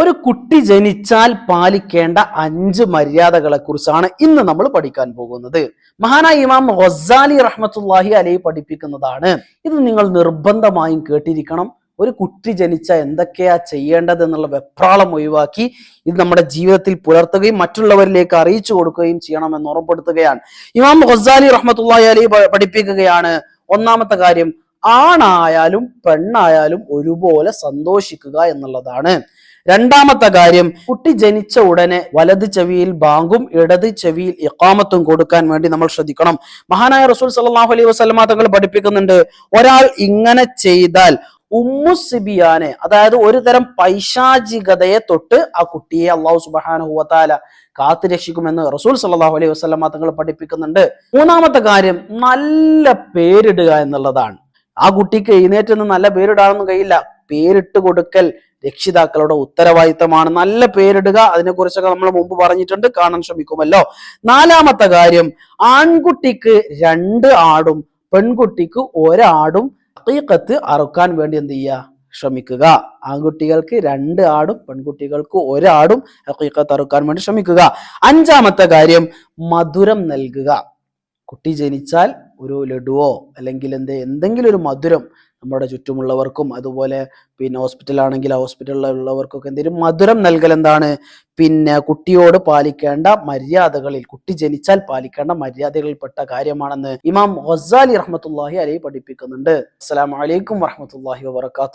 ഒരു കുട്ടി ജനിച്ചാൽ പാലിക്കേണ്ട അഞ്ച് മര്യാദകളെ കുറിച്ചാണ് ഇന്ന് നമ്മൾ പഠിക്കാൻ പോകുന്നത്. മഹാനായ ഇമാം ഹൊസാലി റഹ്മത്തുല്ലാഹി അലൈ പഠിപ്പിക്കുന്നതാണ്. ഇത് നിങ്ങൾ നിർബന്ധമായും കേട്ടിരിക്കണം. ഒരു കുട്ടി ജനിച്ച എന്തൊക്കെയാ ചെയ്യേണ്ടത് എന്നുള്ള വെപ്രാളം ഒഴിവാക്കി ഇത് നമ്മുടെ ജീവിതത്തിൽ പുലർത്തുകയും മറ്റുള്ളവരിലേക്ക് അറിയിച്ചു കൊടുക്കുകയും ചെയ്യണം എന്ന് ഉറപ്പെടുത്തുകയാണ്. ഇമാം ഹൊസാലി റഹ്മത്തുല്ലാഹി അലൈഹി പഠിപ്പിക്കുകയാണ്. ഒന്നാമത്തെ കാര്യം ആണായാലും പെണ്ണായാലും ഒരുപോലെ സന്തോഷിക്കുക എന്നുള്ളതാണ്. രണ്ടാമത്തെ കാര്യം കുട്ടി ജനിച്ച ഉടനെ വലത് ചെവിയിൽ ബാങ്കും ഇടത് ചെവിയിൽ ഇക്കാമത്തും കൊടുക്കാൻ വേണ്ടി നമ്മൾ ശ്രദ്ധിക്കണം. മഹാനായ റസൂൽ സല്ലാഹു അലൈഹി വസല്ലമ തങ്ങൾ പഠിപ്പിക്കുന്നുണ്ട് ഒരാൾ ഇങ്ങനെ ചെയ്താൽ ഉമ്മുസിബിയാനെ അതായത് ഒരു തരം പൈശാചികതയെ തൊട്ട് ആ കുട്ടിയെ അള്ളാഹു സുബ്ഹാനഹു വതാല കാത്തു രക്ഷിക്കുമെന്ന് റസൂൽ സല്ലാഹു അലൈഹി വസല്ലമ തങ്ങൾ പഠിപ്പിക്കുന്നുണ്ട്. മൂന്നാമത്തെ കാര്യം നല്ല പേരിടുക എന്നുള്ളതാണ്. ആ കുട്ടിക്ക് എഴുന്നേറ്റ് നല്ല പേരിടാനൊന്നും കഴിയില്ല. പേരിട്ട് കൊടുക്കൽ രക്ഷിതാക്കളുടെ ഉത്തരവാദിത്തമാണ്. നല്ല പേരിടുക അതിനെക്കുറിച്ചൊക്കെ നമ്മൾ മുമ്പ് പറഞ്ഞിട്ടുണ്ട്. കാണാൻ ശ്രമിക്കുമല്ലോ. നാലാമത്തെ കാര്യം ആൺകുട്ടിക്ക് രണ്ട് ആടും പെൺകുട്ടിക്ക് ഒരാടും ഹഖീഖത്ത് അറുക്കാൻ വേണ്ടി എന്ത് ചെയ്യുക? ശ്രമിക്കുക. ആൺകുട്ടികൾക്ക് രണ്ട് ആടും പെൺകുട്ടികൾക്ക് ഒരാടും ഹഖീഖത്ത് അറുക്കാൻ വേണ്ടി ശ്രമിക്കുക. അഞ്ചാമത്തെ കാര്യം മധുരം നൽകുക. കുട്ടി ജനിച്ചാൽ ഒരു ലഡുവോ അല്ലെങ്കിൽ എന്ത് എന്തെങ്കിലും ഒരു മധുരം നമ്മുടെ ചുറ്റുമുള്ളവർക്കും അതുപോലെ പിന്നെ ഹോസ്പിറ്റലാണെങ്കിൽ ഹോസ്പിറ്റലിലുള്ളവർക്കൊക്കെ എന്തെങ്കിലും മധുരം നൽകൽ എന്താണ്? പിന്നെ കുട്ടിയോട് പാലിക്കേണ്ട മര്യാദകളിൽ കുട്ടി ജനിച്ചാൽ പാലിക്കേണ്ട മര്യാദകളിൽപ്പെട്ട കാര്യമാണെന്ന് ഇമാം ഹസാലി റഹ്മത്തുല്ലാഹി അലൈഹി പഠിപ്പിക്കുന്നുണ്ട്. അസ്സലാമു അലൈക്കും വറഹ്മത്തുള്ളാഹി വബറകാതുഹു.